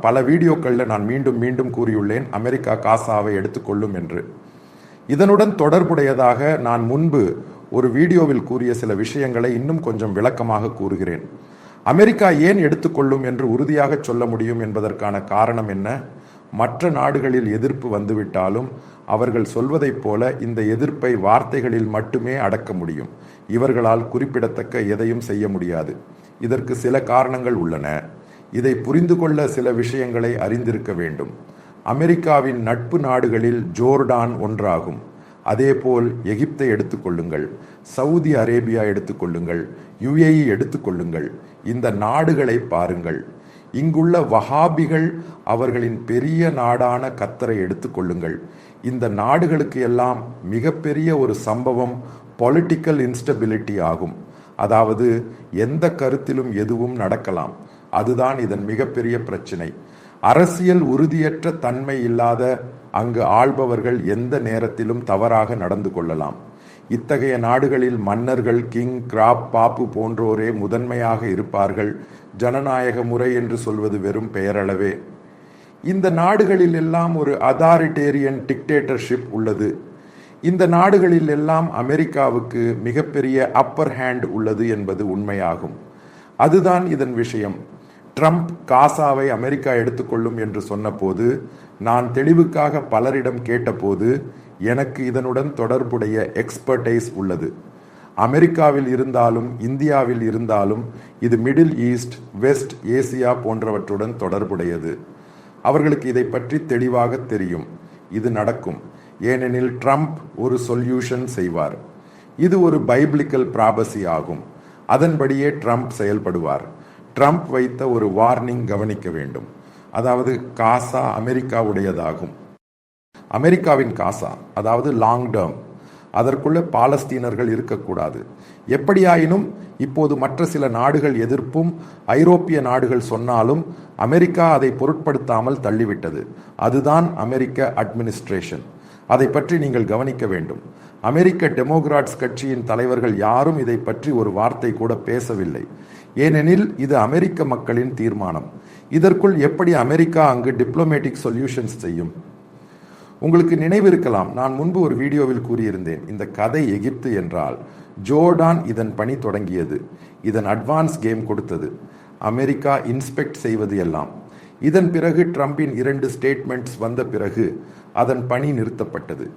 பல வீடியோக்களில் நான் மீண்டும் மீண்டும் கூறியுள்ளேன் அமெரிக்கா காசாவை எடுத்துக்கொள்ளும் என்று. இதனுடன் தொடர்புடையதாக நான் முன்பு ஒரு வீடியோவில் கூறிய சில விஷயங்களை இன்னும் கொஞ்சம் விளக்கமாக கூறுகிறேன். அமெரிக்கா ஏன் எடுத்துக்கொள்ளும் என்று உறுதியாக சொல்ல முடியும் என்பதற்கான காரணம் என்ன? மற்ற நாடுகளில் எதிர்ப்பு வந்துவிட்டாலும் அவர்கள் சொல்வதைப் போல இந்த எதிர்ப்பை வார்த்தைகளில் மட்டுமே அடக்க முடியும். இவர்களால் குறிப்பிடத்தக்க எதையும் செய்ய முடியாது. இதற்கு சில காரணங்கள் உள்ளன. இதை புரிந்து கொள்ள சில விஷயங்களை அறிந்திருக்க வேண்டும். அமெரிக்காவின் நட்பு நாடுகளில் ஜோர்டான் ஒன்றாகும். அதேபோல் எகிப்தை எடுத்துக்கொள்ளுங்கள் சவுதி அரேபியா எடுத்துக்கொள்ளுங்கள் யுஏஇ எடுத்துக்கொள்ளுங்கள் இந்த நாடுகளை பாருங்கள். இங்குள்ள வஹாபிகள் அவர்களின் பெரிய நாடான கத்தரை எடுத்துக்கொள்ளுங்கள் இந்த நாடுகளுக்கு எல்லாம் மிகப்பெரிய ஒரு சம்பவம் பொலிட்டிக்கல் இன்ஸ்டபிலிட்டி ஆகும். அதாவது எந்த கருத்திலும் எதுவும் நடக்கலாம். அதுதான் இதன் மிகப்பெரிய பிரச்சினை. அரசியல் உறுதியற்ற தன்மை இல்லாத அங்கு ஆள்பவர்கள் எந்த நேரத்திலும் தவறாக நடந்து கொள்ளலாம். இத்தகைய நாடுகளில் மன்னர்கள் கிங் கிராப் பாப்பு போன்றோரே முதன்மையாக இருப்பார்கள். ஜனநாயக முறை என்று சொல்வது வெறும் பெயரளவே. இந்த நாடுகளில் எல்லாம் ஒரு அதாரிட்டேரியன் டிக்டேட்டர்ஷிப் உள்ளது. இந்த நாடுகளில் எல்லாம் அமெரிக்காவுக்கு மிகப்பெரிய அப்பர் ஹேண்ட் உள்ளது என்பது உண்மையாகும். அதுதான் இதன் விஷயம். ட்ரம்ப் காசாவை அமெரிக்கா எடுத்துக்கொள்ளும் என்று சொன்னபோது நான் தெளிவுக்காக பலரிடம் கேட்டபோது எனக்கு இதனுடன் தொடர்புடைய எக்ஸ்பர்டைஸ் உள்ளது. அமெரிக்காவில் இருந்தாலும் இந்தியாவில் இருந்தாலும் இது மிடில் ஈஸ்ட் வெஸ்ட் ஏசியா போன்றவற்றுடன் தொடர்புடையது. அவர்களுக்கு இதை பற்றி தெளிவாக தெரியும். இது நடக்கும். ஏனெனில் ட்ரம்ப் ஒரு சொல்யூஷன் செய்வார். இது ஒரு பைபிளிக்கல் ப்ராபசி ஆகும். அதன்படியே ட்ரம்ப் செயல்படுவார். ட்ரம்ப் வைத்த ஒரு வார்னிங் கவனிக்க வேண்டும். அதாவது காசா அமெரிக்காவுடையதாகும். அமெரிக்காவின் காசா அதாவது லாங் டேர்ம் அதற்குள்ள பாலஸ்தீனர்கள் இருக்கக்கூடாது. எப்படியாயினும் இப்போது மற்ற சில நாடுகள் எதிர்ப்பும் ஐரோப்பிய நாடுகள் சொன்னாலும் அமெரிக்கா அதை பொருட்படுத்தாமல் தள்ளிவிட்டது. அதுதான் அமெரிக்க அட்மினிஸ்ட்ரேஷன். அதை பற்றி நீங்கள் கவனிக்க வேண்டும். அமெரிக்க டெமோக்ராட்ஸ் கட்சியின் தலைவர்கள் யாரும் இதை பற்றி ஒரு வார்த்தை கூட பேசவில்லை. ஏனெனில் இது அமெரிக்க மக்களின் தீர்மானம். இதற்குள் எப்படி அமெரிக்கா அங்கு டிப்ளமேட்டிக் சொல்யூஷன்ஸ் செய்யும்? உங்களுக்கு நினைவிருக்கலாம் நான் முன்பு ஒரு வீடியோவில் கூறியிருந்தேன். இந்த கதை எகிப்து என்றால் ஜோர்டான் இதன் பணி தொடங்கியது. இதன் அட்வான்ஸ் கேம் கொடுத்தது. அமெரிக்கா இன்ஸ்பெக்ட் செய்வது எல்லாம். இதன் பிறகு ட்ரம்பின் இரண்டு ஸ்டேட்மெண்ட்ஸ் வந்த பிறகு அதன் பணி நிறுத்தப்பட்டது.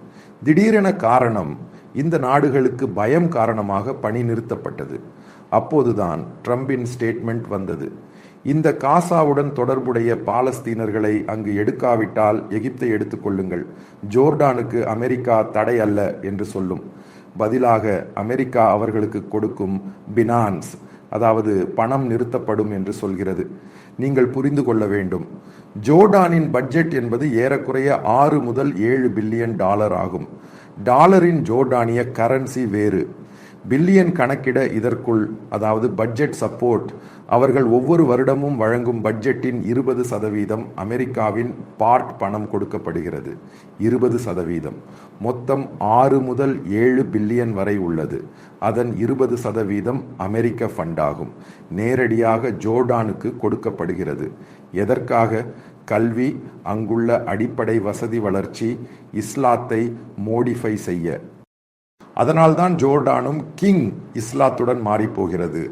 திடீரென காரணம் இந்த நாடுகளுக்கு பயம் காரணமாக பணி நிறுத்தப்பட்டது. அப்போதுதான் ட்ரம்பின் ஸ்டேட்மெண்ட் வந்தது. இந்த காசாவுடன் தொடர்புடைய பாலஸ்தீனர்களை அங்கு எடுக்காவிட்டால் எகிப்தை எடுத்துக்கொள்ளுங்கள் ஜோர்டானுக்கு அமெரிக்கா தடை அல்ல என்று சொல்லும். பதிலாக அமெரிக்கா அவர்களுக்கு கொடுக்கும் பினான்ஸ் அதாவது பணம் நிறுத்தப்படும் என்று சொல்கிறது. நீங்கள் புரிந்து கொள்ள வேண்டும். ஜோர்டானின் பட்ஜெட் என்பது ஏறக்குறைய ஆறு முதல் ஏழு பில்லியன் டாலர் ஆகும். டாலரின் ஜோர்டானிய கரன்சி வேறு. பில்லியன் கணக்கிட இதற்குள் அதாவது பட்ஜெட் சப்போர்ட் அவர்கள் ஒவ்வொரு வருடமும் வழங்கும் பட்ஜெட்டின் இருபது சதவீதம் அமெரிக்காவின் பார்ட் பணம் கொடுக்கப்படுகிறது. இருபது சதவீதம். மொத்தம் ஆறு முதல் ஏழு பில்லியன் வரை உள்ளது. அதன் இருபது சதவீதம் அமெரிக்க ஃபண்டாகும் நேரடியாக ஜோர்டானுக்கு கொடுக்கப்படுகிறது. எதற்காக? கல்வி அங்குள்ள அடிப்படை வசதி வளர்ச்சி இஸ்லாத்தை மோடிஃபை செய்ய. அதனால்தான் ஜோர்டானும் கிங் இஸ்லாத்துடன் மாறிப்போகிறது.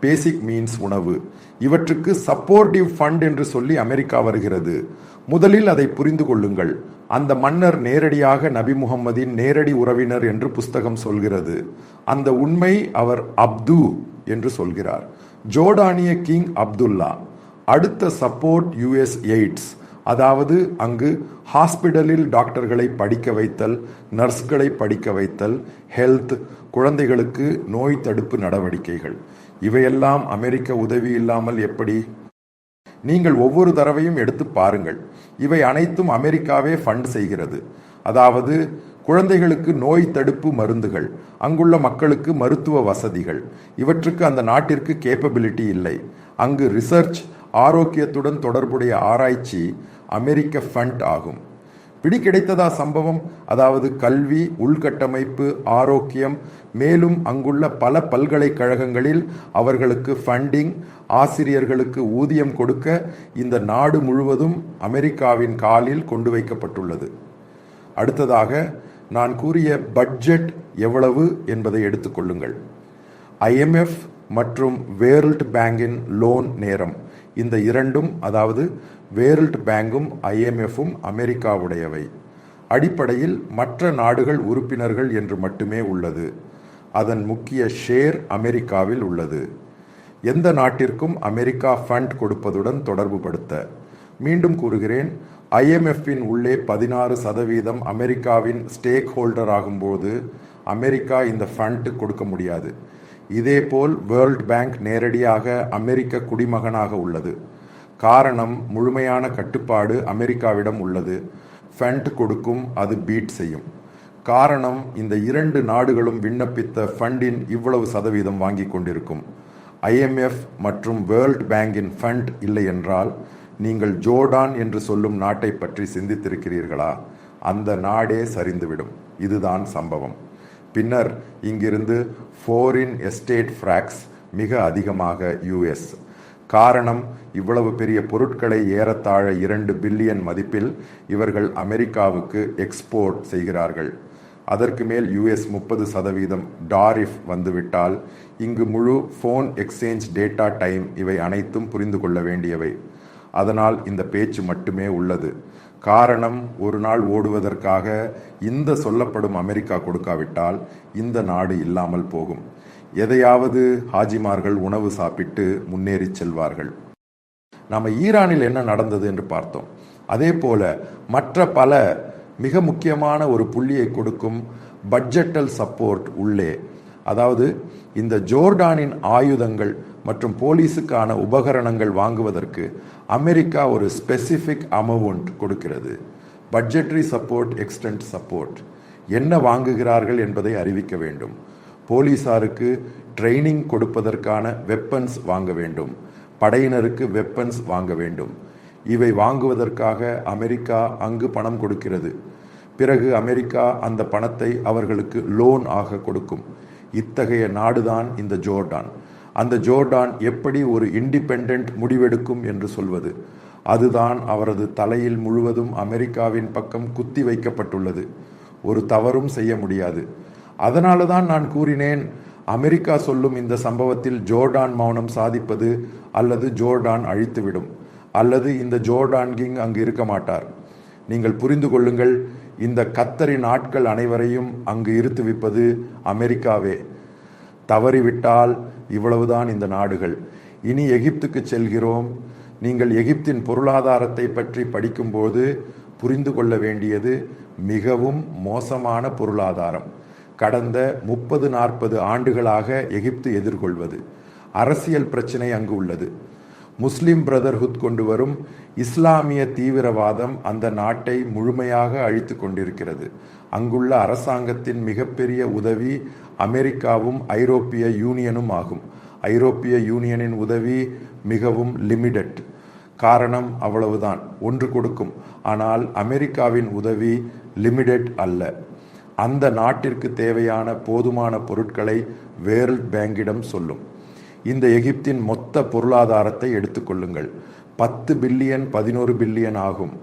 பேசிக் மீன்ஸ் உணவு. இவற்றுக்கு சப்போர்ட்டிவ் ஃபண்ட் என்று சொல்லி அமெரிக்கா வருகிறது. முதலில் அதை புரிந்து கொள்ளுங்கள். அந்த மன்னர் நேரடியாக நபி முகம்மதின் நேரடி உறவினர் என்று புஸ்தகம் சொல்கிறது. அந்த உண்மை அவர் அப்து என்று சொல்கிறார். ஜோர்டானிய கிங் அப்துல்லா. அடுத்த சப்போர்ட் யுஎஸ் எய்ட்ஸ். அதாவது அங்கு ஹாஸ்பிடலில் டாக்டர்களை படிக்க வைத்தல் நர்ஸ்களை படிக்க வைத்தல் ஹெல்த் குழந்தைகளுக்கு நோய் தடுப்பு நடவடிக்கைகள். இவையெல்லாம் அமெரிக்க உதவி இல்லாமல் எப்படி? நீங்கள் ஒவ்வொரு தடவையும் எடுத்து பாருங்கள். இவை அனைத்தும் அமெரிக்காவே ஃபண்ட் செய்கிறது. அதாவது குழந்தைகளுக்கு நோய் தடுப்பு மருந்துகள் அங்குள்ள மக்களுக்கு மருத்துவ வசதிகள். இவற்றுக்கு அந்த நாட்டிற்கு கேப்பபிலிட்டி இல்லை. அங்கு ரிசர்ச் ஆரோக்கியத்துடன் தொடர்புடைய ஆராய்ச்சி அமெரிக்க ஃபண்ட் ஆகும். பிடி கிடைத்ததா சம்பவம்? அதாவது கல்வி உள்கட்டமைப்பு ஆரோக்கியம் மேலும் அங்குள்ள பல பல்கலைக்கழகங்களில் அவர்களுக்கு ஃபண்டிங் ஆசிரியர்களுக்கு ஊதியம் கொடுக்க இந்த நாடு முழுவதும் அமெரிக்காவின் காலில் கொண்டு வைக்கப்பட்டுள்ளது. அடுத்ததாக நான் கூறிய பட்ஜெட் எவ்வளவு என்பதை எடுத்துக்கொள்ளுங்கள் ஐஎம்எஃப் மற்றும் வேர்ல்ட் பேங்கின் லோன் நேரம். இந்த இரண்டும் அதாவது வேர்ல்ட் பேங்கும் ஐஎம்எஃப்பும் அமெரிக்காவுடையவை. அடிப்படையில் மற்ற நாடுகள் உறுப்பினர்கள் என்று மட்டுமே உள்ளது. அதன் முக்கிய ஷேர் அமெரிக்காவில் உள்ளது. எந்த நாட்டிற்கும் அமெரிக்கா ஃபண்ட் கொடுப்பதுடன் தொடர்புபடுத்த மீண்டும் கூறுகிறேன் ஐஎம்எஃப்பின் உள்ளே பதினாறு சதவீதம் அமெரிக்காவின் ஸ்டேக் ஹோல்டர் ஆகும்போது அமெரிக்கா இந்த ஃபண்ட் கொடுக்க முடியாது. இதேபோல் வேர்ல்ட் பேங்க் நேரடியாக அமெரிக்க குடிமகனாக உள்ளது. காரணம் முழுமையான கட்டுப்பாடு அமெரிக்காவிடம் உள்ளது. ஃபண்ட் கொடுக்கும் அது பீட் செய்யும். காரணம் இந்த இரண்டு நாடுகளும் விண்ணப்பித்த ஃபண்டின் இவ்வளவு சதவீதம் வாங்கி கொண்டிருக்கும். ஐஎம்எஃப் மற்றும் வேர்ல்ட் பேங்கின் ஃபண்ட் இல்லை என்றால் நீங்கள் ஜோர்டான் என்று சொல்லும் நாட்டை பற்றி சிந்தித்திருக்கிறீர்களா? அந்த நாடே சரிந்துவிடும். இதுதான் சம்பவம். பின்னர் இங்கிருந்து ஃபோரின் எஸ்டேட் ஃப்ராக்ஸ் மிக அதிகமாக யுஎஸ் காரணம் இவ்வளவு பெரிய பொருட்களை ஏறத்தாழ இரண்டு பில்லியன் மதிப்பில் இவர்கள் அமெரிக்காவுக்கு எக்ஸ்போர்ட் செய்கிறார்கள். அதற்கு மேல் யுஎஸ் முப்பது சதவீதம் டாரிஃப் வந்துவிட்டால் இங்கு முழு ஃபோன் எக்ஸ்சேஞ்ச் டேட்டா டைம் இவை அனைத்தும் புரிந்து கொள்ள வேண்டியவை. அதனால் இந்த பேச்சு மட்டுமே உள்ளது. காரணம் ஒரு நாள் ஓடுவதற்காக இந்த சொல்லப்படும் அமெரிக்கா கொடுக்காவிட்டால் இந்த நாடு இல்லாமல் போகும். எதையாவது ஹாஜிமார்கள் உணவு சாப்பிட்டு முன்னேறி செல்வார்கள். நம்ம ஈரானில் என்ன நடந்தது என்று பார்த்தோம். அதே போல மற்ற பல மிக முக்கியமான ஒரு புள்ளியை கொடுக்கும் பட்ஜெட்டல் சப்போர்ட் உள்ளே அதாவது இந்த ஜோர்டானின் ஆயுதங்கள் மற்றும் போலீஸுக்கான உபகரணங்கள் வாங்குவதற்கு அமெரிக்கா ஒரு ஸ்பெசிஃபிக் அமௌண்ட் கொடுக்கிறது. பட்ஜெட்ரி சப்போர்ட் எக்ஸ்டென்ட் சப்போர்ட் என்ன வாங்குகிறார்கள் என்பதை அறிவிக்க வேண்டும். போலீசாருக்கு ட்ரைனிங் கொடுப்பதற்கான வெப்பன்ஸ் வாங்க வேண்டும். படையினருக்கு வெப்பன்ஸ் வாங்க வேண்டும். இவை வாங்குவதற்காக அமெரிக்கா அங்கு பணம் கொடுக்கிறது. பிறகு அமெரிக்கா அந்த பணத்தை அவர்களுக்கு லோன் ஆக கொடுக்கும். இத்தகைய நாடுதான் இந்த ஜோர்டான். அந்த ஜோர்டான் எப்படி ஒரு இண்டிபெண்ட் முடிவெடுக்கும் என்று சொல்வது? அதுதான் அவரது தலையில் முழுவதும் அமெரிக்காவின் பக்கம் குத்தி வைக்கப்பட்டுள்ளது. ஒரு தவறும் செய்ய முடியாது. அதனால தான் நான் கூறினேன் அமெரிக்கா சொல்லும் இந்த சம்பவத்தில் ஜோர்டான் மௌனம் சாதிப்பது அல்லது ஜோர்டான் அழித்துவிடும். அல்லது இந்த ஜோர்டான் கிங் அங்கு இருக்க மாட்டார். நீங்கள் புரிந்து கொள்ளுங்கள் இந்த கத்தரின் ஆட்கள் அனைவரையும் அங்கு இருத்துவிப்பது அமெரிக்காவே. தவறிவிட்டால் இவ்வளவுதான் இந்த நாடுகள். இனி எகிப்துக்கு செல்கிறோம். நீங்கள் எகிப்தின் பொருளாதாரத்தை பற்றி படிக்கும்போது புரிந்து கொள்ள வேண்டியது மிகவும் மோசமான பொருளாதாரம். கடந்த முப்பது நாற்பது ஆண்டுகளாக எகிப்து எதிர்கொள்வது. அரசியல் பிரச்சனை அங்கு உள்ளது. முஸ்லிம் பிரதர்ஹுட் கொண்டு வரும் இஸ்லாமிய தீவிரவாதம் அந்த நாட்டை முழுமையாக அழித்து கொண்டிருக்கிறது. அங்குள்ள அரசாங்கத்தின் மிகப்பெரிய உதவி அமெரிக்காவும் ஐரோப்பிய யூனியனும் ஆகும். ஐரோப்பிய யூனியனின் உதவி மிகவும் லிமிடெட். காரணம் அவ்வளவுதான் ஒன்று கொடுக்கும். ஆனால் அமெரிக்காவின் உதவி லிமிடெட் அல்ல. அந்த நாட்டிற்கு தேவையான போதுமான பொருட்களை வேர்ல்ட் பேங்கிடம் சொல்லும். இந்த எகிப்தின் மொத்த பொருளாதாரத்தை எடுத்துக்கொள்ளுங்கள் பத்து பில்லியன் பதினோரு பில்லியன் ஆகும்.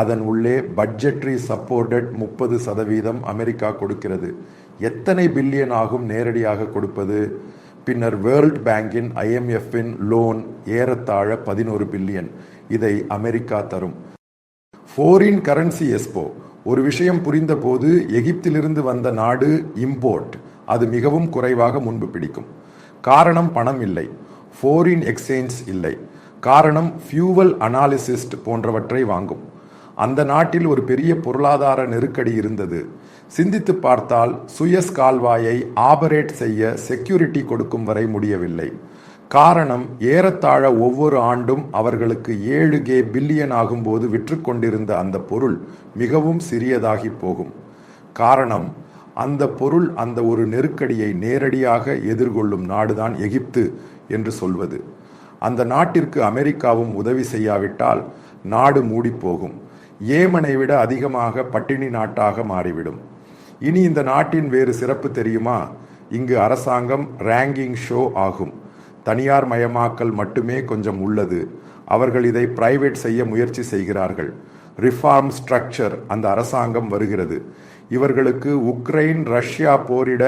அதன் உள்ளே பட்ஜெட்ரி சப்போர்டட் முப்பது சதவீதம் அமெரிக்கா கொடுக்கிறது. எத்தனை பில்லியன் ஆகும் நேரடியாக கொடுப்பது? பின்னர் வேர்ல்ட் பேங்கின் ஐஎம்எஃப்பின் லோன் ஏறத்தாழ பதினோரு பில்லியன். இதை அமெரிக்கா தரும். ஃபோரின் கரன்சி எஸ்போ ஒரு விஷயம் புரிந்தபோது எகிப்திலிருந்து வந்த நாடு இம்போர்ட் அது மிகவும் குறைவாக முன்பு பிடிக்கும். காரணம் பணம் இல்லை ஃபோரின் எக்ஸ்சேஞ்ச் இல்லை. காரணம் ஃபியூவல் அனாலிசிஸ்ட் போன்றவற்றை வாங்கும். அந்த நாட்டில் ஒரு பெரிய பொருளாதார நெருக்கடி இருந்தது. சிந்தித்து பார்த்தால் சுயஸ் கால்வாயை ஆபரேட் செய்ய செக்யூரிட்டி கொடுக்கும் வரை முடியவில்லை. காரணம் ஏறத்தாழ ஒவ்வொரு ஆண்டும் அவர்களுக்கு ஏழு கே பில்லியன் ஆகும்போது விற்றுக்கொண்டிருந்த அந்த பொருள் மிகவும் சிறியதாகி போகும். காரணம் அந்த பொருள் அந்த ஒரு நெருக்கடியை நேரடியாக எதிர்கொள்ளும் நாடுதான் எகிப்து என்று சொல்வது. அந்த நாட்டிற்கு அமெரிக்காவும் உதவி செய்யாவிட்டால் நாடு மூடிப்போகும். ஏமனை விட அதிகமாக பட்டினி நாட்டாக மாறிவிடும். இனி இந்த நாட்டின் வேறு சிறப்பு தெரியுமா? இங்கு அரசாங்கம் ரேங்கிங் ஷோ ஆகும். தனியார் மயமாக்கல் மட்டுமே கொஞ்சம் உள்ளது. அவர்கள் இதை பிரைவேட் செய்ய முயற்சி செய்கிறார்கள். ரிஃபார்ம் ஸ்ட்ரக்சர் அந்த அரசாங்கம் வருகிறது. இவர்களுக்கு உக்ரைன் ரஷ்யா போரிட